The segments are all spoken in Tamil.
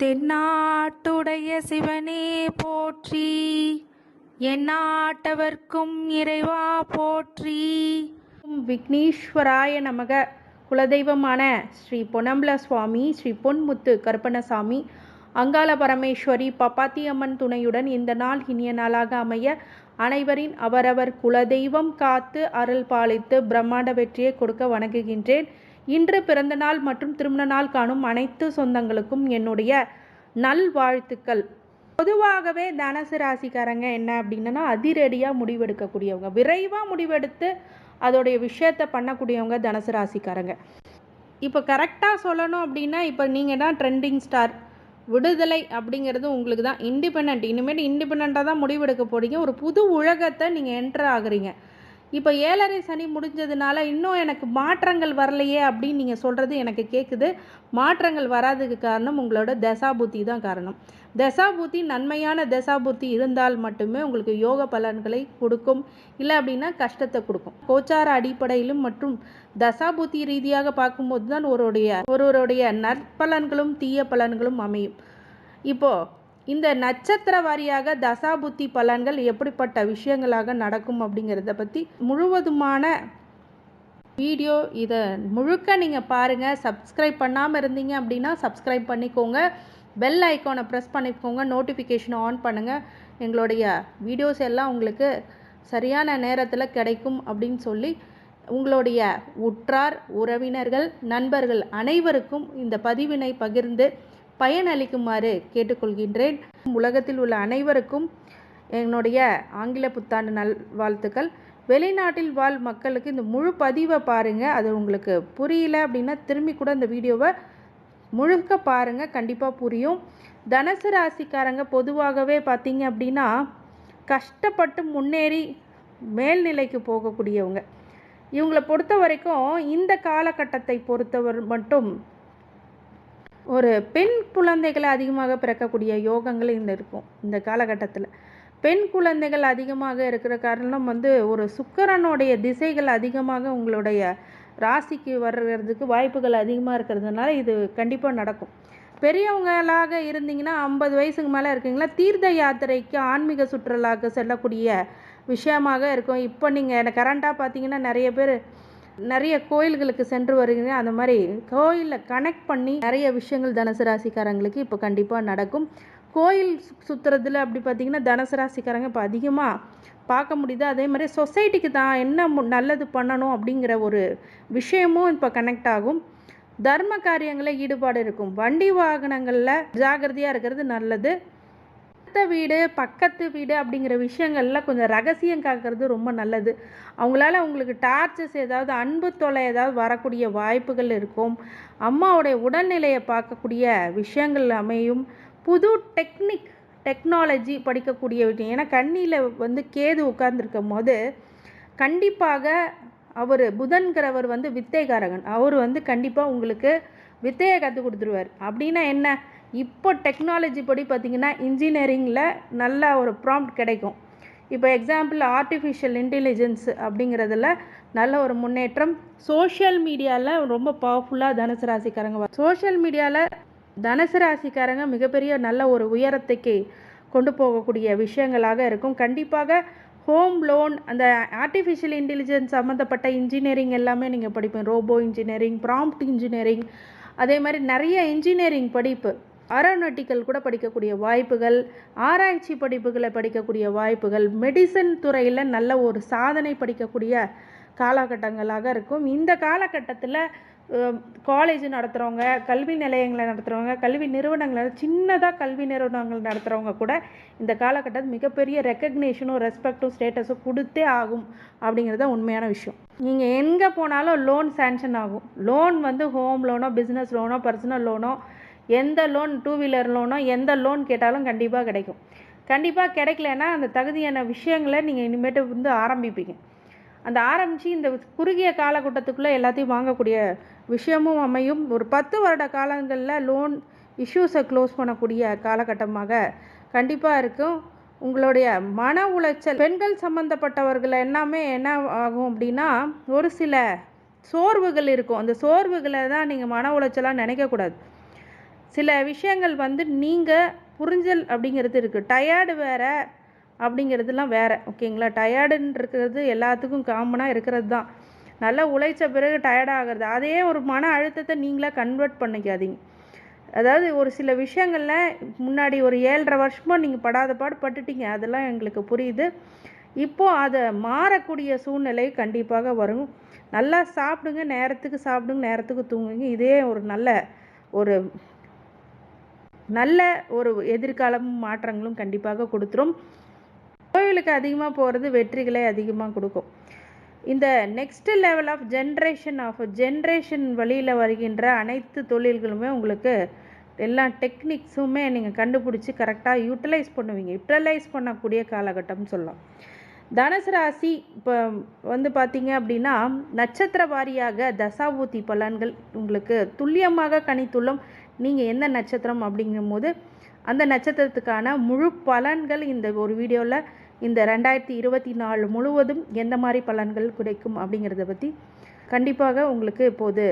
தென்னாட்டுடைய சிவனே போற்றி. எந்நாட்டவர்க்கும் இறைவா போற்றி. விக்னேஸ்வராய நமக. குலதெய்வமான ஸ்ரீ பொன்னம்பல சுவாமி ஸ்ரீ பொன்முத்து கருப்பணசாமி அங்காள பரமேஸ்வரி பப்பாத்தியம்மன் துணையுடன் இந்த நாள் இனிய நாளாக அமைய அனைவரின் அவரவர் குலதெய்வம் காத்து அருள் பாலித்து பிரம்மாண்ட வெற்றியை கொடுக்க வணங்குகின்றேன். இன்று பிறந்த நாள் மற்றும் திருமண நாள் காணும் அனைத்து சொந்தங்களுக்கும் என்னுடைய நல்வாழ்த்துக்கள். பொதுவாகவே தனசு ராசிக்காரங்க என்ன அப்படின்னா அதிரடியாக முடிவெடுக்கக்கூடியவங்க. விரைவாக முடிவெடுத்து அதோடைய விஷயத்தை பண்ணக்கூடியவங்க தனசு ராசிக்காரங்க. இப்போ கரெக்டாக சொல்லணும் அப்படின்னா இப்போ நீங்கள் தான் ட்ரெண்டிங் ஸ்டார் விடுதலை அப்படிங்கிறது உங்களுக்கு தான் இண்டிபெண்ட் இனிமேல் இண்டிபெண்ட்டாக தான் முடிவெடுக்க போகிறீங்க ஒரு புது உலகத்தை நீங்கள் என்டர் ஆகுறீங்க. இப்போ ஏழரை சனி முடிஞ்சதுனால இன்னும் எனக்கு மாற்றங்கள் வரலையே அப்படின்னு நீங்கள் சொல்கிறது எனக்கு கேட்குது மாற்றங்கள் வராததுக்கு காரணம் உங்களோட தசாபுத்தி தான் காரணம். தசாபுத்தி நன்மையான தசாபுத்தி இருந்தால் மட்டுமே உங்களுக்கு யோக பலன்களை கொடுக்கும். இல்லை அப்படின்னா கஷ்டத்தை கொடுக்கும். கோச்சார அடிப்படையிலும் மற்றும் தசாபுத்தி ரீதியாக பார்க்கும்போது தான் ஒருவருடைய ஒருவருடைய நற்பலன்களும் தீய பலன்களும் அமையும். இப்போது இந்த நட்சத்திர வாரியாக தசாபுத்தி பலன்கள் எப்படிப்பட்ட விஷயங்களாக நடக்கும் அப்படிங்கிறத பற்றி முழுவதுமான வீடியோ இதை முழுக்க நீங்கள் பாருங்கள் சப்ஸ்கிரைப் பண்ணாமல் இருந்தீங்க அப்படின்னா சப்ஸ்கிரைப் பண்ணிக்கோங்க. பெல் ஐக்கானை ப்ரெஸ் பண்ணிக்கோங்க. நோட்டிஃபிகேஷனை ஆன் பண்ணுங்கள் எங்களுடைய வீடியோஸ் எல்லாம் உங்களுக்கு சரியான நேரத்தில் கிடைக்கும் அப்படின்னு சொல்லி உங்களுடைய உற்றார் உறவினர்கள் நண்பர்கள் அனைவருக்கும் இந்த பதிவினை பகிர்ந்து பயனளிக்குமாறு கேட்டுக்கொள்கின்றேன். உலகத்தில் உள்ள அனைவருக்கும் என்னுடைய ஆங்கில புத்தாண்டு நல் வாழ்த்துக்கள் வெளிநாட்டில் வாழ் மக்களுக்கு இந்த முழு பதிவை பாருங்கள் அது உங்களுக்கு புரியல அப்படின்னா திரும்பி கூட இந்த வீடியோவை முழுக்க பாருங்கள் கண்டிப்பாக புரியும். தனுசு ராசிக்காரங்க பொதுவாகவே பார்த்தீங்க அப்படின்னா கஷ்டப்பட்டு முன்னேறி மேல்நிலைக்கு போகக்கூடியவங்க. இவங்களை பொறுத்த வரைக்கும் இந்த காலகட்டத்தை பொறுத்தவர் மட்டும் ஒரு பெண் குழந்தைகளை அதிகமாக பிறக்கக்கூடிய யோகங்கள் இந்த இருக்கும் இந்த காலகட்டத்தில். பெண் குழந்தைகள் அதிகமாக இருக்கிற காரணம் வந்து ஒரு சுக்கரனுடைய திசைகள் அதிகமாக உங்களுடைய ராசிக்கு வர்றதுக்கு வாய்ப்புகள் அதிகமாக இருக்கிறதுனால இது கண்டிப்பாக நடக்கும். பெரியவங்களாக இருந்தீங்கன்னா ஐம்பது வயசுக்கு மேலே இருக்கீங்களா தீர்த்த யாத்திரைக்கு ஆன்மீக சுற்றுலாக்கு செல்லக்கூடிய விஷயமாக இருக்கும். இப்போ நீங்கள் கரண்ட்டாக பார்த்தீங்கன்னா நிறைய பேர் நிறைய கோயில்களுக்கு சென்று வருகிறீங்க அந்த மாதிரி கோயிலில் கனெக்ட் பண்ணி நிறைய விஷயங்கள் தனுசு ராசிக்காரங்களுக்கு இப்போ கண்டிப்பாக நடக்கும். கோயில் சுற்றுறதுல அப்படி பார்த்தீங்கன்னா தனுசு ராசிக்காரங்க இப்போ அதிகமாக பார்க்க முடியுது. அதே மாதிரி சொசைட்டிக்கு தான் என்ன மு- நல்லது பண்ணணும் அப்படிங்கிற ஒரு விஷயமும் இப்போ கனெக்ட் ஆகும். தர்ம காரியங்களில் ஈடுபாடு இருக்கும். வண்டி வாகனங்களில் ஜாகிரதையாக இருக்கிறது நல்லது. அடுத்த வீடு பக்கத்து வீடு அப்படிங்கிற விஷயங்கள்ல கொஞ்சம் ரகசியம் காக்கிறது ரொம்ப நல்லது. அவங்களால உங்களுக்கு டார்ச்சர்ஸ் ஏதாவது அன்பு தொலை ஏதாவது வரக்கூடிய வாய்ப்புகள் இருக்கும். அம்மாவுடைய உடல்நிலையை பார்க்கக்கூடிய விஷயங்கள் அமையும். புது டெக்னிக் டெக்னாலஜி படிக்கக்கூடிய விஷயம். ஏன்னா கண்ணியில் வந்து கேது உட்கார்ந்துருக்கும் போது கண்டிப்பாக அவர் புதன்கிறவர் வந்து வித்தைகாரகன் அவர் வந்து கண்டிப்பாக உங்களுக்கு வித்தையை கற்றுக் கொடுத்துருவார். அப்படின்னா என்ன? இப்போ டெக்னாலஜி படி பார்த்திங்கன்னா இன்ஜினியரிங்கில் நல்ல ஒரு ப்ராம்ப்ட் கிடைக்கும். இப்போ எக்ஸாம்பிள் ஆர்டிஃபிஷியல் இன்டெலிஜென்ஸ் அப்படிங்கிறதுல நல்ல ஒரு முன்னேற்றம். சோஷியல் மீடியாவில் ரொம்ப பவர்ஃபுல்லாக தனுசு ராசிக்காரங்க சோஷியல் மீடியாவில் தனுசு ராசிக்காரங்க மிகப்பெரிய நல்ல ஒரு உயரத்துக்கு கொண்டு போகக்கூடிய விஷயங்களாக இருக்கும். கண்டிப்பாக ஹோம் லோன் அந்த ஆர்டிஃபிஷியல் இன்டெலிஜென்ஸ் சம்மந்தப்பட்ட இன்ஜினியரிங் எல்லாமே நீங்கள் படிப்பீங்க. ரோபோ இன்ஜினியரிங் ப்ராம்ப்ட் இன்ஜினியரிங் அதே மாதிரி நிறைய இன்ஜினியரிங் படிப்பு அரோநாட்டிக்கல் கூட படிக்கக்கூடிய வாய்ப்புகள் ஆராய்ச்சி படிப்புகளை படிக்கக்கூடிய வாய்ப்புகள் மெடிசன் துறையில் நல்ல ஒரு சாதனை படிக்கக்கூடிய காலகட்டங்களாக இருக்கும். இந்த காலகட்டத்தில் காலேஜ் நடத்துகிறவங்க கல்வி நிலையங்களை நடத்துகிறவங்க கல்வி நிறுவனங்களை சின்னதாக கல்வி நிறுவனங்கள் நடத்துகிறவங்க கூட இந்த காலகட்டத்தில் மிகப்பெரிய ரெக்கக்னேஷனும் ரெஸ்பெக்டும் ஸ்டேட்டஸும் கொடுத்தே ஆகும் அப்படிங்கிறது தான் உண்மையான விஷயம். நீங்கள் எங்கே போனாலும் லோன் சேங்ஷன் ஆகும். லோன் வந்து ஹோம் லோனோ பிஸ்னஸ் லோனோ பர்சனல் லோனோ எந்த லோன் டூ வீலர் லோனோ எந்த லோன் கேட்டாலும் கண்டிப்பாக கிடைக்கும். கண்டிப்பாக கிடைக்கலன்னா அந்த தகுதியான விஷயங்களை நீங்கள் இனிமேட்டு வந்து ஆரம்பிப்பீங்க. அந்த ஆரம்பித்து இந்த குறுகிய காலகட்டத்துக்குள்ளே எல்லாத்தையும் வாங்கக்கூடிய விஷயமும் அமையும். ஒரு பத்து வருட காலங்களில் லோன் இஷ்யூஸை க்ளோஸ் பண்ணக்கூடிய காலகட்டமாக கண்டிப்பாக இருக்கும். உங்களுடைய மன உளைச்சல் பெண்கள் சம்மந்தப்பட்டவர்கள் எல்லாமே என்ன ஆகும் அப்படின்னா ஒரு சில சோர்வுகள் இருக்கும். அந்த சோர்வுகளை தான் நீங்கள் மன உளைச்சலாக நினைக்கக்கூடாது. சில விஷயங்கள் வந்து நீங்கள் புரிஞ்சல் அப்படிங்கிறது இருக்குது டயர்டு வேறு அப்படிங்கிறதுலாம் வேறு ஓகேங்களா? டயர்டுன்ருக்கிறது எல்லாத்துக்கும் காமனாக இருக்கிறது தான் நல்லா உழைச்ச பிறகு டயர்டாகிறது அதே ஒரு மன அழுத்தத்தை நீங்களே கன்வெர்ட் பண்ணிக்காதீங்க. அதாவது ஒரு சில விஷயங்களில் முன்னாடி ஒரு ஏழரை வருஷமாக நீங்கள் படாத பாடு பட்டுட்டீங்க. அதெல்லாம் எங்களுக்கு புரியுது. இப்போது அதை மாறக்கூடிய சூழ்நிலை கண்டிப்பாக வரும். நல்லா சாப்பிடுங்க நேரத்துக்கு சாப்பிடுங்க நேரத்துக்கு தூங்குங்க. இதே ஒரு நல்ல ஒரு நல்ல ஒரு எதிர்காலமும் மாற்றங்களும் கண்டிப்பாக கொடுத்துரும். கோவிலுக்கு அதிகமாக போகிறது வெற்றிகளை அதிகமாக கொடுக்கும். இந்த next level of generation of generation வழியில் வருகின்ற அனைத்து தொழில்களுமே உங்களுக்கு எல்லா டெக்னிக்ஸுமே நீங்கள் கண்டுபிடிச்சி கரெக்டாக யூட்டிலைஸ் பண்ணுவீங்க. யூட்டிலைஸ் பண்ணக்கூடிய காலகட்டம்னு சொல்லலாம். தனுசு ராசி இப்போ வந்து பார்த்தீங்க அப்படின்னா நட்சத்திர வாரியாக தசாபூதி பலன்கள் உங்களுக்கு துல்லியமாக கணித்துள்ளோம் நீங்கள் எந்த நட்சத்திரம் அப்படிங்கும்போது அந்த நட்சத்திரத்துக்கான முழு பலன்கள் இந்த ஒரு வீடியோவில் இந்த ரெண்டாயிரத்தி இருபத்தி நாலு முழுவதும் எந்த மாதிரி பலன்கள் கிடைக்கும் அப்படிங்கிறத பற்றி கண்டிப்பாக உங்களுக்கு இப்போது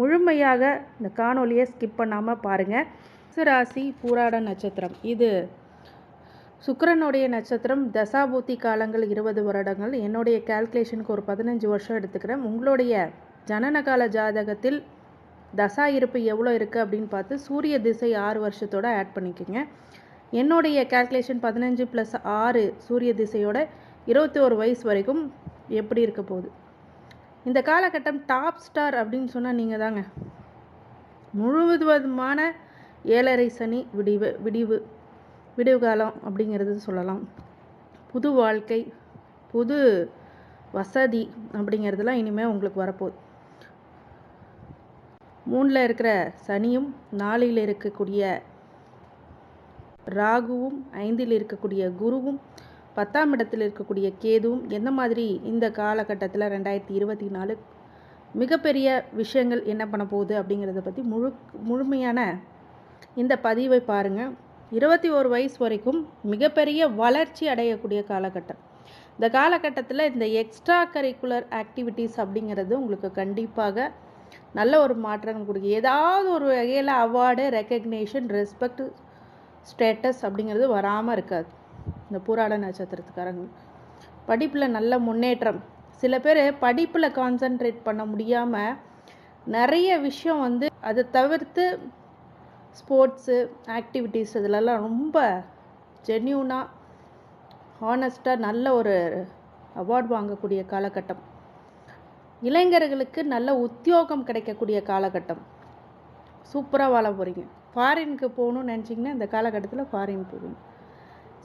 முழுமையாக இந்த காணொலியை ஸ்கிப் பண்ணாமல் பாருங்கள் ராசி பூராட நட்சத்திரம். இது சுக்கரனுடைய நட்சத்திரம். தசாபூத்தி காலங்கள் இருபது வருடங்கள். என்னுடைய கால்குலேஷனுக்கு ஒரு பதினஞ்சு வருஷம் எடுத்துக்கிறேன். உங்களுடைய ஜனனகால ஜாதகத்தில் தசா இருப்பு எவ்வளோ இருக்குது அப்படின்னு பார்த்து சூரிய திசை ஆறு வருஷத்தோட ஆட் பண்ணிக்கோங்க. என்னுடைய கால்குலேஷன் பதினஞ்சு ப்ளஸ் ஆறு சூரிய திசையோட இருபத்தி ஒரு வயசு வரைக்கும் எப்படி இருக்க போகுது? இந்த காலகட்டம் டாப் ஸ்டார் அப்படின்னு சொன்னால் நீங்கள் தாங்க. முழுவதுமான ஏழரை சனி விடிவு விடிவு விடிவு காலம் அப்படிங்கிறது சொல்லலாம். புது வாழ்க்கை புது வசதி அப்படிங்கிறதுலாம் இனிமேல் உங்களுக்கு வரப்போகுது. மூணில் இருக்கிற சனியும் நாலில் இருக்கக்கூடிய ராகுவும் ஐந்தில் இருக்கக்கூடிய குருவும் பத்தாம் இடத்தில் இருக்கக்கூடிய கேதுவும் எந்த மாதிரி இந்த காலகட்டத்தில் ரெண்டாயிரத்தி இருபத்தி நாலு மிகப்பெரிய விஷயங்கள் என்ன பண்ண போகுது அப்படிங்கிறத பற்றி முழு முழுமையான இந்த பதிவை பாருங்கள் இருபத்தி ஒரு வயசு வரைக்கும் மிகப்பெரிய வளர்ச்சி அடையக்கூடிய காலகட்டம். இந்த காலகட்டத்தில் இந்த எக்ஸ்ட்ரா கரிக்குலர் ஆக்டிவிட்டீஸ் அப்படிங்கிறது உங்களுக்கு கண்டிப்பாக நல்ல ஒரு மாற்றம் கொடுக்கு. ஏதாவது ஒரு வகையில் அவார்டு ரெக்கக்னேஷன் ரெஸ்பெக்ட் ஸ்டேட்டஸ் அப்படிங்கிறது வராமல் இருக்காது. இந்த பூராட நட்சத்திரத்துக்காரங்க. படிப்பில் நல்ல முன்னேற்றம். சில பேர் படிப்பில் கான்சன்ட்ரேட் பண்ண முடியாமல் நிறைய விஷயம் வந்து அதை தவிர்த்து ஸ்போர்ட்ஸு ஆக்டிவிட்டீஸ் இதிலெல்லாம் ரொம்ப ஜென்யூனாக ஹானஸ்ட்டாக நல்ல ஒரு அவார்ட் வாங்கக்கூடிய காலகட்டம். இளைஞர்களுக்கு நல்ல உத்தியோகம் கிடைக்கக்கூடிய காலகட்டம். சூப்பராக வாழ போகிறீங்க ஃபாரினுக்கு போகணும்னு நினச்சிங்கன்னா இந்த காலகட்டத்தில் ஃபாரின் போகணும்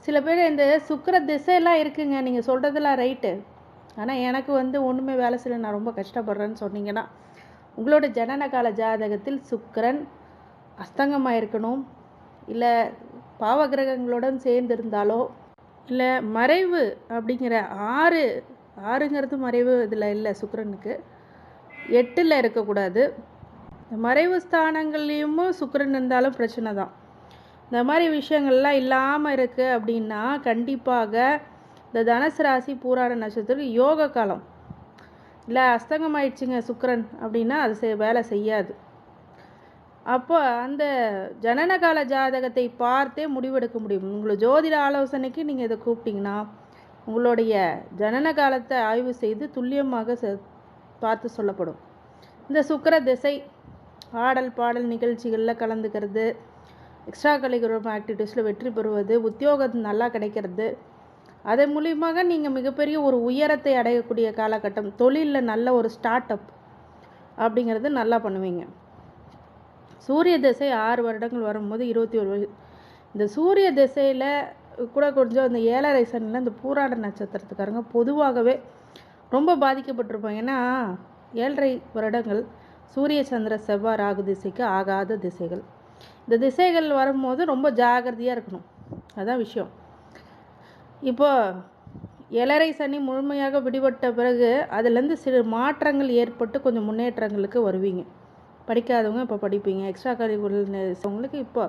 சில பேர் இந்த சுக்கர திசையெல்லாம் இருக்குங்க. நீங்கள் சொல்கிறதெல்லாம் ரைட்டு ஆனால் எனக்கு வந்து ஒன்றுமே வேலை செய்யல. நான் ரொம்ப கஷ்டப்படுறேன்னு சொன்னீங்கன்னா உங்களோட ஜனன கால ஜாதகத்தில் சுக்கரன் அஸ்தங்கமாக இருக்கணும் இல்லை பாவகிரகங்களுடன் சேர்ந்திருந்தாலோ இல்லை மறைவு அப்படிங்கிற ஆறு ஆறுங்கிறது மறைவு இதில் இல்லை சுக்கரனுக்கு. எட்டில் இருக்கக்கூடாது. இந்த மறைவு ஸ்தானங்கள்லேயும் சுக்கரன் இருந்தாலும் பிரச்சனை தான். இந்த மாதிரி விஷயங்கள்லாம் இல்லாமல் இருக்குது அப்படின்னா கண்டிப்பாக இந்த தனுசு ராசி பூராட நட்சத்திரம் யோக காலம். இல்லை அஸ்தங்கம் ஆயிடுச்சுங்க சுக்கரன் அப்படின்னா அது செய் வேலை செய்யாது. அப்போ அந்த ஜனனகால ஜாதகத்தை பார்த்தே முடிவெடுக்க முடியும். உங்களை ஜோதிட ஆலோசனைக்கு நீங்கள் இதை கூப்பிட்டிங்கன்னா உங்களுடைய ஜனன காலத்தை ஆய்வு செய்து துல்லியமாக பார்த்து சொல்லப்படும். இந்த சுக்கர திசை ஆடல் பாடல் நிகழ்ச்சிகளில் கலந்துக்கிறது. எக்ஸ்ட்ரா கரிக்குலர் ஆக்டிவிட்டீஸில் வெற்றி பெறுவது உத்தியோகம் நல்லா கிடைக்கிறது. அதன் மூலியமாக நீங்கள் மிகப்பெரிய ஒரு உயரத்தை அடையக்கூடிய காலகட்டம் தொழிலில் நல்ல ஒரு ஸ்டார்ட் அப் அப்படிங்கிறது நல்லா பண்ணுவீங்க. சூரிய திசை ஆறு வருடங்கள் வரும்போது இருபத்தி ஒரு இந்த சூரிய திசையில் கூட கொஞ்சம் இந்த ஏழரை சனியில் இந்த பூராட நட்சத்திரத்துக்காரங்க பொதுவாகவே ரொம்ப பாதிக்கப்பட்டிருப்பாங்க. ஏன்னா ஏழரை வருடங்கள் சூரிய சந்திர செவ்வாய் ராகு திசைக்கு ஆகாத திசைகள். இந்த திசைகள் வரும்போது ரொம்ப ஜாகிரதையாக இருக்கணும். அதான் விஷயம். இப்போ ஏழரை சனி முழுமையாக விடுபட்ட பிறகு அதுலேருந்து சிறு மாற்றங்கள் ஏற்பட்டு கொஞ்சம் முன்னேற்றங்களுக்கு வருவீங்க. படிக்காதவங்க இப்போ படிப்பீங்க. எக்ஸ்ட்ரா கரிக்குலர் இப்போ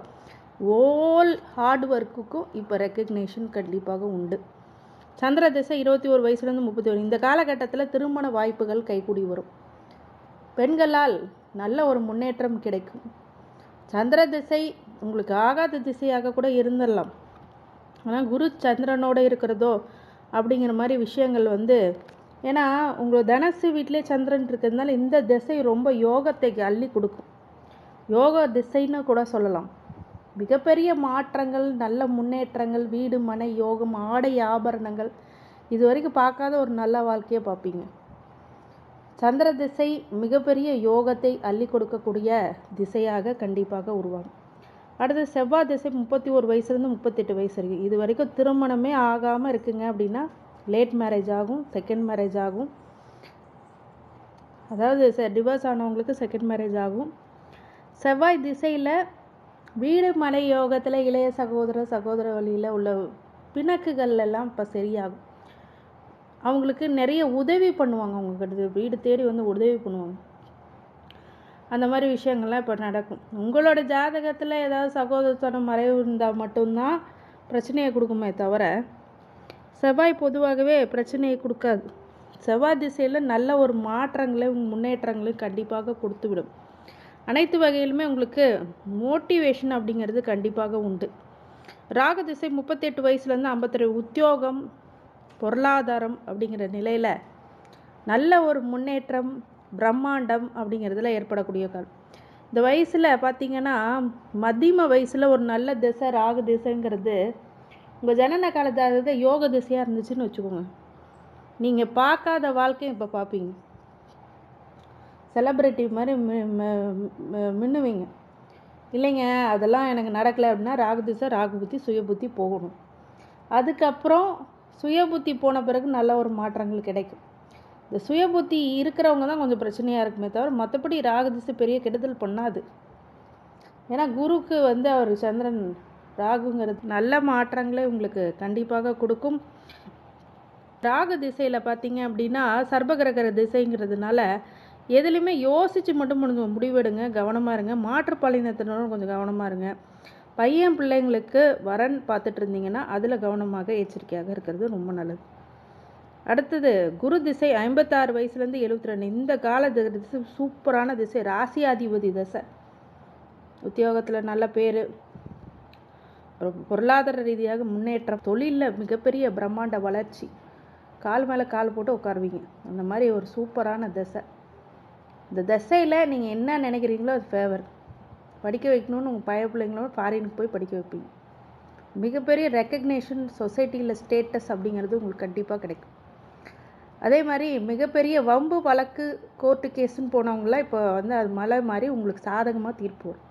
ஓல் ஹார்ட் ஒர்க்குக்கும் இப்போ ரெக்கக்னேஷன் கண்டிப்பாக உண்டு. சந்திர திசை இருபத்தி ஒரு வயசுலேருந்து முப்பத்தி ஒரு. இந்த காலகட்டத்தில் திருமண வாய்ப்புகள் கைகூடி வரும். பெண்களால் நல்ல ஒரு முன்னேற்றம் கிடைக்கும். சந்திர திசை உங்களுக்கு ஆகாத திசையாக கூட இருந்துடலாம். ஆனால் குரு சந்திரனோட இருக்கிறதோ அப்படிங்கிற மாதிரி விஷயங்கள் வந்து ஏன்னா உங்களோட தனசு வீட்டிலே சந்திரன் இருக்கிறதுனால இந்த திசை ரொம்ப யோகத்தை அள்ளி கொடுக்கும். யோக திசைன்னு கூட சொல்லலாம். மிகப்பெரிய மாற்றங்கள் நல்ல முன்னேற்றங்கள் வீடு மனை யோகம் ஆடை ஆபரணங்கள். இது வரைக்கும் பார்க்காத ஒரு நல்ல வாழ்க்கையை பார்ப்பீங்க. சந்திர திசை மிகப்பெரிய யோகத்தை அள்ளி கொடுக்கக்கூடிய திசையாக கண்டிப்பாக உருவாகும். அடுத்து செவ்வாய் திசை முப்பத்தி ஒரு வயசுலேருந்து முப்பத்தெட்டு வயசு வரைக்கும். இது வரைக்கும் திருமணமே ஆகாமல் இருக்குங்க அப்படின்னா லேட் மேரேஜ் ஆகும் செகண்ட் மேரேஜ் ஆகும். அதாவது டிவோர்ஸ் ஆனவங்களுக்கு செகண்ட் மேரேஜ் ஆகும். செவ்வாய் திசையில் வீடு மலை யோகத்தில் இளைய சகோதர சகோதர வழியில் உள்ள பிணக்குகள் எல்லாம் இப்போ சரியாகும். அவங்களுக்கு நிறைய உதவி பண்ணுவாங்க அவங்கக்கிட்ட வீடு தேடி வந்து உதவி பண்ணுவாங்க. அந்த மாதிரி விஷயங்கள்லாம் இப்போ நடக்கும். உங்களோட ஜாதகத்தில் ஏதாவது சகோதரத்தனம் மறைவு இருந்தால் மட்டும்தான் பிரச்சனையை கொடுக்குமே தவிர செவ்வாய் பொதுவாகவே பிரச்சனையை கொடுக்காது. செவ்வாய் திசையில் நல்ல ஒரு மாற்றங்களையும் முன்னேற்றங்களையும் கண்டிப்பாக கொடுத்து விடும் அனைத்து வகையிலுமே உங்களுக்கு மோட்டிவேஷன் அப்படிங்கிறது கண்டிப்பாக உண்டு. ராக திசை முப்பத்தெட்டு வயசுலேருந்து ஐம்பத்தெட்டு உத்தியோகம் பொருளாதாரம் அப்படிங்கிற நிலையில் நல்ல ஒரு முன்னேற்றம் பிரம்மாண்டம் அப்படிங்கிறதுல ஏற்படக்கூடிய காலம் இந்த வயசில் பார்த்தீங்கன்னா மத்தியம வயசில் ஒரு நல்ல திசை ராக திசைங்கிறது உங்கள் ஜனன காலத்தாவது யோக திசையாக இருந்துச்சுன்னு வச்சுக்கோங்க. நீங்கள் பார்க்காத வாழ்க்கையும் இப்போ பார்ப்பீங்க செலப்ரிட்டி மாதிரி மி- மின்னுவீங்க. இல்லைங்க அதெல்லாம் எனக்கு நடக்கலை அப்படின்னா ராகு திசை ராகு புத்தி சுய புத்தி போகணும். அதுக்கப்புறம் சுய புத்தி போன பிறகு நல்ல ஒரு மாற்றங்கள் கிடைக்கும். இந்த சுய புத்தி இருக்கிறவங்க தான் கொஞ்சம் பிரச்சனையாக இருக்குமே தவிர மற்றபடி ராகு திசை பெரிய கெடுதல் பண்ணாது. ஏன்னா குருக்கு வந்து அவர் சந்திரன் ராகுங்கிறது நல்ல மாற்றங்களை உங்களுக்கு கண்டிப்பாக கொடுக்கும். ராகு திசையில் பார்த்தீங்க அப்படின்னா சர்பகிரகர திசைங்கிறதுனால எதுலேயுமே யோசித்து மட்டும் கொஞ்சம் முடிவெடுங்க கவனமாக இருங்க. மாற்றுப்பாலினத்தினரும் கொஞ்சம் கவனமாக இருங்க. பையன் பிள்ளைங்களுக்கு வரன் பார்த்துட்டு இருந்தீங்கன்னா அதில் கவனமாக எச்சரிக்கையாக இருக்கிறது ரொம்ப நல்லது. அடுத்தது குரு திசை ஐம்பத்தாறு வயசுலேருந்து எழுபத்தி ரெண்டு. இந்த கால திசை சூப்பரான திசை ராசியாதிபதி திசை. உத்தியோகத்தில் நல்ல பேர். பொருளாதார ரீதியாக முன்னேற்றம். தொழிலில் மிகப்பெரிய பிரம்மாண்ட வளர்ச்சி. கால் மேலே கால் போட்டு உட்காருவீங்க. அந்த மாதிரி ஒரு சூப்பரான திசை. இந்த திசையில் நீங்கள் என்ன நினைக்கிறீங்களோ அது ஃபேவர் படிக்க வைக்கணும்னு உங்கள் பய பிள்ளைங்களோட ஃபாரினுக்கு போய் படிக்க வைப்பீங்க. மிகப்பெரிய ரெக்கக்னேஷன் சொசைட்டியில் ஸ்டேட்டஸ் அப்படிங்கிறது உங்களுக்கு கண்டிப்பாக கிடைக்கும். அதே மாதிரி மிகப்பெரிய வம்பு வழக்கு கோர்ட்டு கேஸுன்னு போனவங்களாம் இப்போ வந்து அது மலை மாதிரி உங்களுக்கு சாதகமாக தீர்ப்பு வரும்.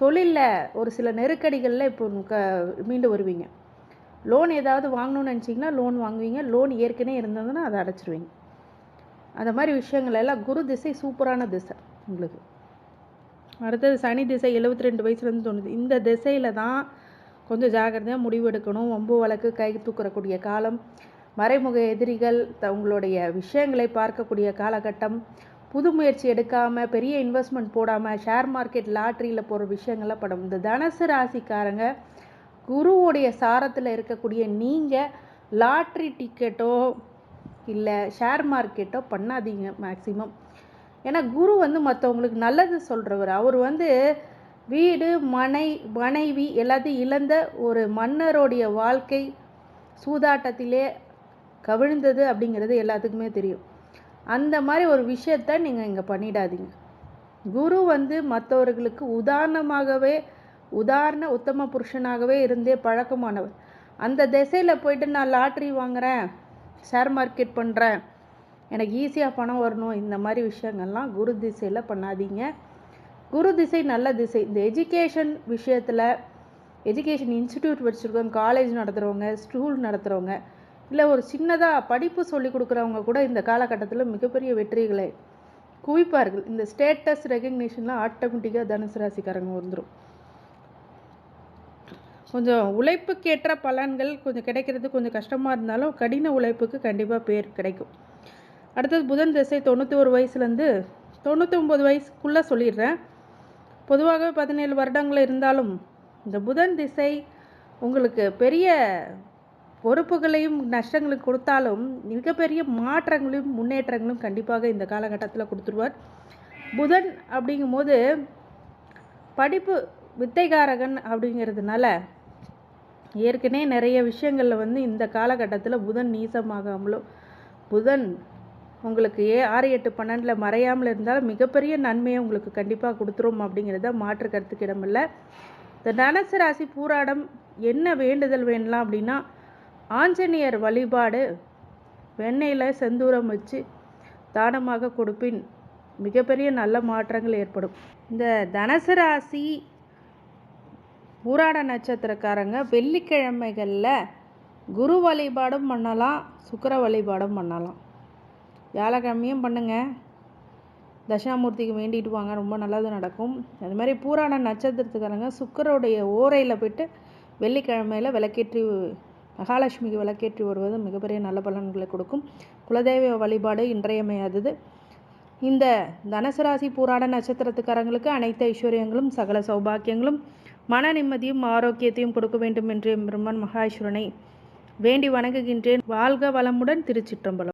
தொழிலில் ஒரு சில நெருக்கடிகளில் இப்போ க மீண்டு வருவீங்க. லோன் ஏதாவது வாங்கணும்னு நினச்சிங்கன்னா லோன் வாங்குவீங்க. லோன் ஏற்கனவே இருந்ததுன்னா அதை அடைச்சிருவீங்க. அந்த மாதிரி விஷயங்கள் எல்லாம் குரு திசை சூப்பரான திசை உங்களுக்கு. அடுத்தது சனி திசை எழுபத்தி ரெண்டு வயசுலேருந்து தோணுது. இந்த திசையில் தான் கொஞ்சம் ஜாக்கிரதையாக முடிவெடுக்கணும். வம்பு வழக்கு கை தூக்கக்கூடிய காலம் மறைமுக எதிரிகள் த- உங்களுடைய விஷயங்களை பார்க்கக்கூடிய காலகட்டம் புது முயற்சி எடுக்காமல் பெரிய இன்வெஸ்ட்மெண்ட் போடாமல் ஷேர் மார்க்கெட் லாட்ரியில் போகிற விஷயங்கள்லாம் படம். இந்த தனுசு ராசிக்காரங்க குருவுடைய சாரத்தில் இருக்கக்கூடிய நீங்கள் லாட்ரி டிக்கெட்டோ இல்லை ஷேர் மார்க்கெட்டோ பண்ணாதீங்க மேக்சிமம் ஏன்னா குரு வந்து மற்றவங்களுக்கு நல்லது சொல்கிறவர் அவர் வந்து வீடு மனை மனைவி எல்லாத்தையும் இழந்த ஒரு மன்னருடைய வாழ்க்கை சூதாட்டத்திலே கவிழ்ந்தது அப்படிங்கிறது எல்லாத்துக்குமே தெரியும். அந்த மாதிரி ஒரு விஷயத்த நீங்கள் இங்கே பண்ணிடாதீங்க. குரு வந்து மற்றவர்களுக்கு உதாரணமாகவே உதாரண உத்தம புருஷனாகவே இருந்தே பழக்கமானவர். அந்த திசையில் போயிட்டு நான் லாட்ரி வாங்குகிறேன் ஷேர் மார்க்கெட் பண்ணுறேன் எனக்கு ஈஸியாக பணம் வரணும். இந்த மாதிரி விஷயங்கள்லாம் குரு திசையில் பண்ணாதீங்க. குரு திசை நல்ல திசை. இந்த எஜுகேஷன் விஷயத்தில் எஜுகேஷன் இன்ஸ்டிடியூட் வச்சுருக்கவங்க காலேஜ் நடத்துகிறவங்க ஸ்கூல் நடத்துகிறவங்க இல்லை ஒரு சின்னதாக படிப்பு சொல்லி கொடுக்குறவங்க கூட இந்த காலகட்டத்தில் மிகப்பெரிய வெற்றிகளை குவிப்பார்கள். இந்த ஸ்டேட்டஸ் ரெகக்னிஷன்லாம் ஆட்டோமேட்டிக்காக தனுசு ராசிக்காரங்க வந்துடும் கொஞ்சம் உழைப்புக்கேற்ற பலன்கள் கொஞ்சம் கிடைக்கிறது கொஞ்சம் கஷ்டமாக இருந்தாலும் கடின உழைப்புக்கு கண்டிப்பாக பேர் கிடைக்கும். அடுத்தது புதன் திசை தொண்ணூற்றி ஒரு வயசுலேருந்து தொண்ணூத்தொம்பது வயசுக்குள்ளே சொல்லிடுறேன். பொதுவாகவே பதினேழு வருடங்கள் இருந்தாலும் இந்த புதன் திசை உங்களுக்கு பெரிய பொறுப்புகளையும் நஷ்டங்களையும் கொடுத்தாலும் மிகப்பெரிய மாற்றங்களையும் முன்னேற்றங்களும் கண்டிப்பாக இந்த காலகட்டத்தில் கொடுத்துருவார். புதன் அப்படிங்கும்போது படிப்பு வித்தைகாரகன் அப்படிங்கிறதுனால ஏற்கனவே நிறைய விஷயங்களில் வந்து இந்த காலகட்டத்தில் புதன் நீசமாகாமலோ புதன் உங்களுக்கு ஏ ஆறு எட்டு பன்னெண்டில் மறையாமல் இருந்தால் மிகப்பெரிய நன்மையை உங்களுக்கு கண்டிப்பாக கொடுத்துரும் அப்படிங்கிறத மாற்று கருத்துக்கு இடமில்லை. இந்த தனுசு ராசி பூராடம் என்ன வேண்டுதல் வேணலாம் அப்படின்னா ஆஞ்சநேயர் வழிபாடு வெண்ணெயில் செந்தூரம் வச்சு தானமாக கொடுப்பின் மிகப்பெரிய நல்ல மாற்றங்கள் ஏற்படும். இந்த தனுசு ராசி பூராட நட்சத்திரக்காரங்க வெள்ளிக்கிழமைகளில் குரு வழிபாடும் பண்ணலாம் சுக்கிர வழிபாடும் பண்ணலாம். வியாழக்கிழமையும் பண்ணுங்கள் தட்சிணாமூர்த்திக்கு வேண்டிட்டு வாங்க ரொம்ப நல்லது நடக்கும். அது மாதிரி பூராட நட்சத்திரத்துக்காரங்க சுக்கரோடைய ஓரையில் போயிட்டு வெள்ளிக்கிழமையில் விளக்கேற்றி மகாலட்சுமிக்கு விளக்கேற்றி வருவது மிகப்பெரிய நல்ல பலன்களை கொடுக்கும். குலதெய்வ வழிபாடு இன்றையமையாதது. இந்த தனுசு ராசி பூராட நட்சத்திரத்துக்காரங்களுக்கு அனைத்து ஐஸ்வர்யங்களும் சகல சௌபாக்கியங்களும் மன நிம்மதியும் ஆரோக்கியத்தையும் கொடுக்க வேண்டும் என்று பிரம்மன் மகாஈஸ்வரனை வேண்டி வணங்குகின்றேன். வாழ்க வளமுடன் திருச்சிற்றம்பலம்.